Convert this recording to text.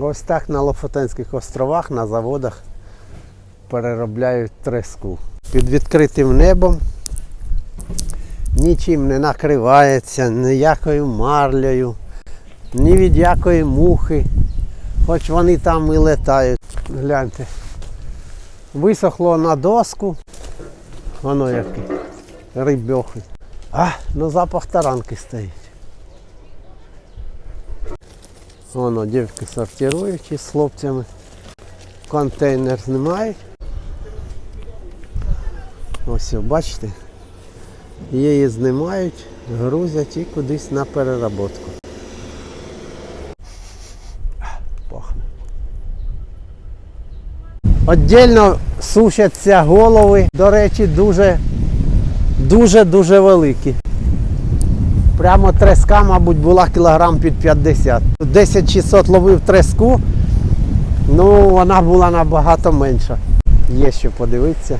Ось так на Лофотенських островах на заводах переробляють треску. Під відкритим небом нічим не накривається, ніякою марлею, ні від якої мухи. Хоч вони там і летають. Гляньте. Висохло на доску. Воно яке. Рибьохи. А, ну запах таранки стоїть. Воно дівки сортирують із хлопцями. Контейнер знімають. Ось, бачите? Її знімають, грузять і кудись на переработку. Пахне. Отдільно сушаться голови, до речі, дуже дуже дуже великі. Прямо треска, мабуть, була кілограм під 50. 10 600 ловив треску, ну вона була набагато менша. Є що подивитися.